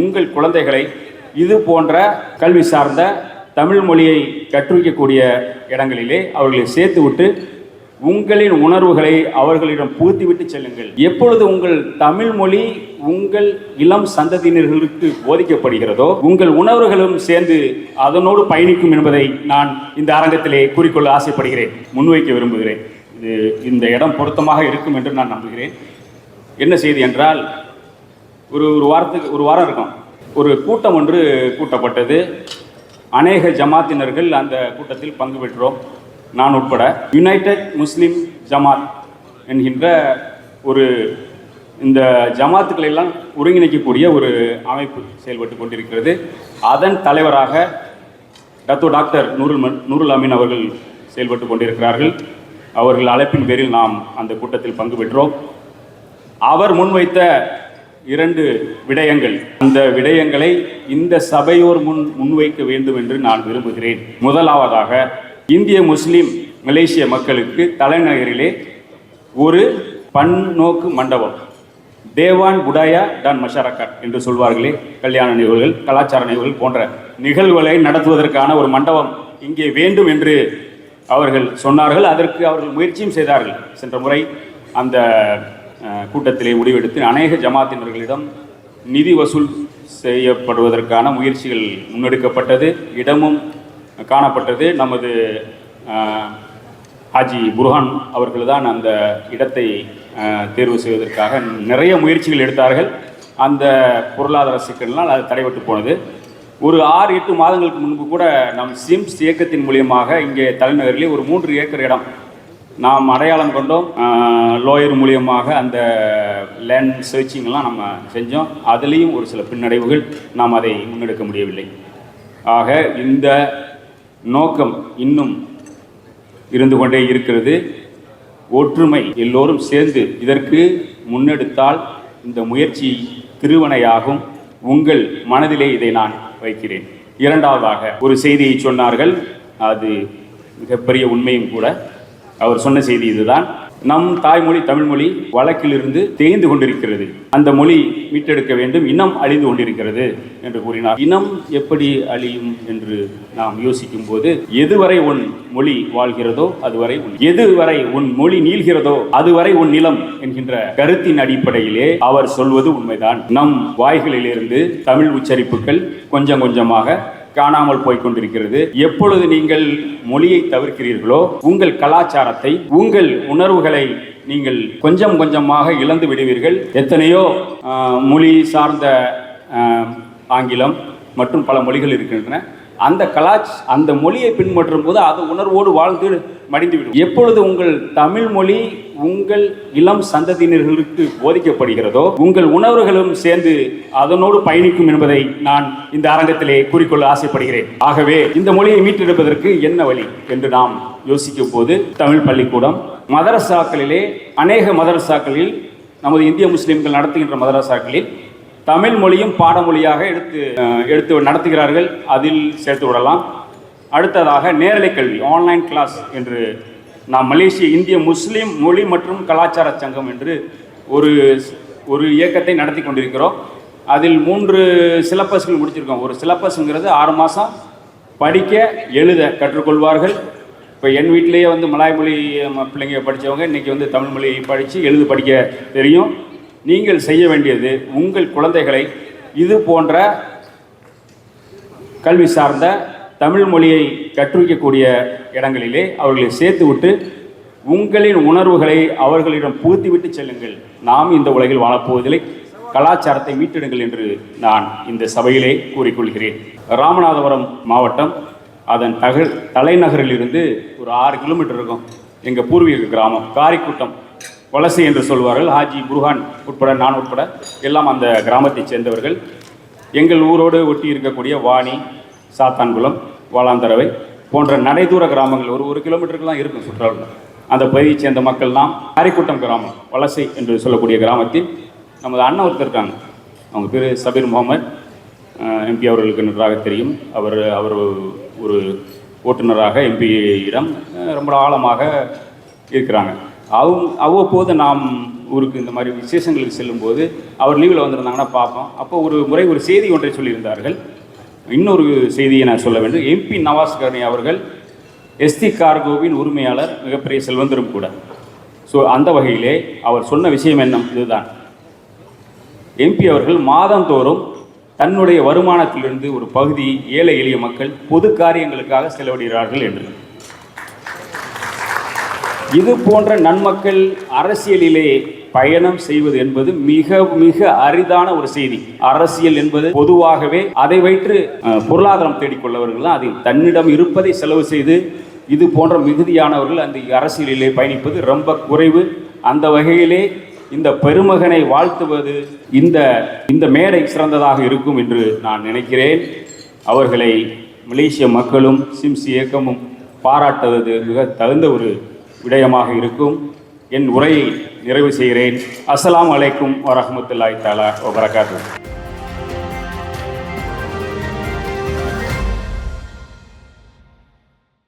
உங்கள் குழந்தைகளை இது போன்ற கல்வி சார்ந்த தமிழ் மொழியை கற்றுவிக்கக்கூடிய இடங்களிலே அவர்களை சேர்த்து விட்டு உங்களின் உணர்வுகளை அவர்களிடம் புகுத்திவிட்டு செல்லுங்கள். எப்பொழுது உங்கள் தமிழ் மொழி உங்கள் இளம் சந்ததியினர்களுக்கு போதிக்கப்படுகிறதோ உங்கள் உணர்வுகளும் சேர்ந்து அதனோடு பயணிக்கும் என்பதை நான் இந்த அரங்கத்திலே கூறிக்கொள்ள ஆசைப்படுகிறேன். முன்வைக்க விரும்புகிறேன். இது இந்த இடம் பொருத்தமாக இருக்கும் என்று நான் நம்புகிறேன். என்ன செய்தி என்றால் ஒரு ஒரு வாரத்துக்கு ஒரு வாரம் இருக்கும். ஒரு கூட்டம் ஒன்று கூட்டப்பட்டது. அநேக ஜமாத்தினர்கள் அந்த கூட்டத்தில் பங்கு பெற்றோம். நான் உட்பட யுனைடெட் முஸ்லீம் ஜமாத் என்கின்ற ஒரு இந்த ஜமாத்துக்களை எல்லாம் ஒருங்கிணைக்கக்கூடிய ஒரு அமைப்பு செயல்பட்டு கொண்டிருக்கிறது. அதன் தலைவராக டத்து டாக்டர் நூருல் மன்- நூருல் அமீன் அவர்கள் செயல்பட்டு கொண்டிருக்கிறார்கள். அவர்கள் அழைப்பின் பேரில் நாம் அந்த கூட்டத்தில் பங்கு பெற்றோம். அவர் முன்வைத்த இரண்டு விடயங்கள். அந்த விடயங்களை இந்த சபையோர் முன் முன்வைக்க வேண்டும் என்று நான் விரும்புகிறேன். முதலாவதாக இந்திய முஸ்லிம் மலேசிய மக்களுக்கு தலைநகரிலே ஒரு பன்னோக்கு மண்டபம். தேவான் புடாயா டான் மஷாரக்கார் என்று சொல்வார்களே கல்யாண நிகழ்வுகள் கலாச்சார நிகழ்வுகள் போன்ற நிகழ்வுகளை நடத்துவதற்கான ஒரு மண்டபம் இங்கே வேண்டும் என்று அவர்கள் சொன்னார்கள். அதற்கு அவர்கள் முயற்சியும் செய்தார்கள். சென்ற முறை அந்த கூட்டத்திலே முடிவெடுத்து அநேக ஜமாத்தினர்களிடம் நிதி வசூல் செய்யப்படுவதற்கான முயற்சிகள் முன்னெடுக்கப்பட்டது. இடமும் காணப்பட்டது. நமது ஹாஜி புர்ஹான் அவர்கள்தான் அந்த இடத்தை தேர்வு செய்வதற்காக நிறைய முயற்சிகள் எடுத்தார்கள். அந்த பொருளாதார சிக்கலினால் அது தடைபட்டு போனது. ஒரு ஆறு எட்டு மாதங்களுக்கு முன்பு கூட நம் சிம்ஸ் இயக்கத்தின் மூலியமாக இங்கே தலைநகரிலே ஒரு மூன்று ஏக்கர் இடம் நாம் அடையாளம் கொண்டோம் லோயர் மூலியமாக அந்த லேண்ட் சர்ச்சிங்லாம் நம்ம செஞ்சோம். அதுலேயும் ஒரு சில பின்னடைவுகள் நாம் அதை முன்னெடுக்க முடியவில்லை. ஆக இந்த நோக்கம் இன்னும் இருந்து கொண்டே இருக்கிறது. ஒற்றுமை எல்லோரும் சேர்ந்து இதற்கு முன்னெடுத்தால் இந்த முயற்சி திருவனையாகும் உங்கள் மனதிலே இதை நான் வைக்கிறேன். இரண்டாவதாக ஒரு செய்தியை சொன்னார்கள். அது மிகப்பெரிய உண்மையும் கூட. அவர் சொன்ன செய்தி இதுதான். நம் தாய்மொழி தமிழ்மொழி வழக்கிலிருந்து தேய்ந்து கொண்டிருக்கிறது. அந்த மொழி மீட்டெடுக்க வேண்டும். இனம் அழிந்து கொண்டிருக்கிறது என்று கூறினார். இனம் எப்படி அழியும் என்று நாம் யோசிக்கும் போது எதுவரை உன் மொழி வாழ்கிறதோ அதுவரை உன் எதுவரை உன் மொழி நீள்கிறதோ அதுவரை உன் நிலம் என்கின்ற கருத்தின் அடிப்படையிலே அவர் சொல்வது உண்மைதான். நம் வாய்களிலிருந்து தமிழ் உச்சரிப்புகள் கொஞ்சம் கொஞ்சமாக காணாமல் போய்கொண்டிருக்கிறது எப்பொழுது நீங்கள் மொழியை தவிர்க்கிறீர்களோ உங்கள் கலாச்சாரத்தை உங்கள் உணர்வுகளை நீங்கள் கொஞ்சம் கொஞ்சமாக இழந்து விடுவீர்கள். எத்தனையோ மொழி சார்ந்த ஆங்கிலம் மற்றும் பல மொழிகள் இருக்கின்றன. அந்த கலாச் அந்த மொழியை பின்பற்றும் போது அது உணர்வோடு வாழ்ந்து மடிந்துவிடும். எப்பொழுது உங்கள் தமிழ் மொழி உங்கள் இளம் சந்ததியினர்களுக்கு போதிக்கப்படுகிறதோ உங்கள் உணர்வுகளும் சேர்ந்து அதனோடு பயணிக்கும் என்பதை நான் இந்த அரங்கத்திலே கூறிக்கொள்ள ஆசைப்படுகிறேன். ஆகவே இந்த மொழியை மீட்டெடுப்பதற்கு என்ன வழி என்று நாம் யோசிக்கும் போது தமிழ் பள்ளிக்கூடம் மதரசாக்களிலே அநேக மதரசாக்களில் நமது இந்திய முஸ்லிம்கள் நடத்துகின்ற மதரசாக்களில் தமிழ் மொழியும் பாடமொழியாக எடுத்து எடுத்து நடத்துகிறார்கள். அதில் சேர்த்து விடலாம். அடுத்ததாக நேரலை கல்வி ஆன்லைன் கிளாஸ் என்று நாம் மலேசிய இந்திய முஸ்லீம் மொழி மற்றும் கலாச்சார சங்கம் என்று ஒரு ஒரு இயக்கத்தை நடத்தி கொண்டிருக்கிறோம். அதில் மூன்று சிலபஸ்கள் முடிச்சிருக்கோம். ஒரு சிலபஸ்ங்கிறது ஆறு மாதம் படிக்க எழுத கற்றுக்கொள்வார்கள். இப்போ என் வீட்டிலேயே வந்து மலாய் மொழி பிள்ளைங்க படித்தவங்க இன்றைக்கி வந்து தமிழ் மொழி படித்து எழுத படிக்க தெரியும். நீங்கள் செய்ய வேண்டியது உங்கள் குழந்தைகளை இது போன்ற கல்வி சார்ந்த தமிழ் மொழியை கற்றுவிக்கக்கூடிய இடங்களிலே அவர்களை சேர்த்து விட்டு உங்களின் உணர்வுகளை அவர்களிடம் புகுத்திவிட்டு செல்லுங்கள். நாம் இந்த உலகில் வாழப்போவதில்லை. கலாச்சாரத்தை மீட்டெடுங்கள் என்று நான் இந்த சபையிலே கூறிக்கொள்கிறேன். ராமநாதபுரம் மாவட்டம் அதன் தகல் தலைநகரிலிருந்து ஒரு ஆறு கிலோமீட்டர் இருக்கும். எங்கள் பூர்வீக கிராமம் காரிக்கூட்டம் வலசை என்று சொல்வார்கள். ஹாஜி புருஹான் உட்பட நான் உட்பட எல்லாம் அந்த கிராமத்தைச் சேர்ந்தவர்கள். எங்கள் ஊரோடு ஒட்டி இருக்கக்கூடிய வாணி சாத்தான்குளம் வாழாந்தரவை போன்ற நடைதூர கிராமங்கள் ஒரு ஒரு கிலோமீட்டருக்குலாம் இருக்கும் சுற்றுலா அந்த பகுதியைச் சேர்ந்த மக்கள்லாம் அரிக்கூட்டம் கிராமம் வலசை என்று சொல்லக்கூடிய கிராமத்தில் நமது அண்ணன் ஒருத்தர் இருக்காங்க. அவங்க பேர் சபீர் முகமது. எம்பி அவர்களுக்கு நன்றாக தெரியும். அவர் அவர் ஒரு ஓட்டுநராக எம்பியிடம் ரொம்ப ஆழமாக இருக்கிறாங்க. அவங்க அவ்வப்போது நாம் ஊருக்கு இந்த மாதிரி விசேஷங்களுக்கு செல்லும்போது அவர் லீவில் வந்திருந்தாங்கன்னா பார்ப்போம். அப்போ ஒரு முறை ஒரு செய்தி ஒன்றை சொல்லியிருந்தார்கள். இன்னொரு செய்தியை நான் சொல்ல வேண்டும். எம்பி நவாஸ் கர்னி அவர்கள் எஸ்டி கார்கோவின் உரிமையாளர் மிகப்பெரிய செல்வந்தரும் கூட. ஸோ அந்த வகையிலே அவர் சொன்ன விஷயம் என்ன? இதுதான். எம்பி அவர்கள் மாதந்தோறும் தன்னுடைய வருமானத்திலிருந்து ஒரு பகுதி ஏழை எளிய மக்கள் பொது காரியங்களுக்காக செலவிடுகிறார்கள் என்று. இது போன்ற நன்மக்கள் அரசியலிலே பயணம் செய்வது என்பது மிக மிக அரிதான ஒரு செய்தி. அரசியல் என்பது பொதுவாகவே அதை வைத்து பொருளாதாரம் தேடிக்கொள்ளவர்கள் தான் அதில் தன்னிடம் இருப்பதை செலவு செய்து இது போன்ற மிகுதியானவர்கள் அந்த அரசியலிலே பயணிப்பது ரொம்ப குறைவு. அந்த வகையிலே இந்த பெருமகனை வாழ்த்துவது இந்த இந்த மேடை சிறந்ததாக இருக்கும் என்று நான் நினைக்கிறேன். அவர்களை மலேசிய மக்களும் சிம்ஸ் இயக்கமும் பாராட்டுவது மிக தகுந்த ஒரு விடயமாக இருக்கும். என் உரையை நிறைவு செய்கிறேன். அஸ்லாம் அலைக்கும் வரமத்துல்லாய் தாலா வபரகாத்துஹு.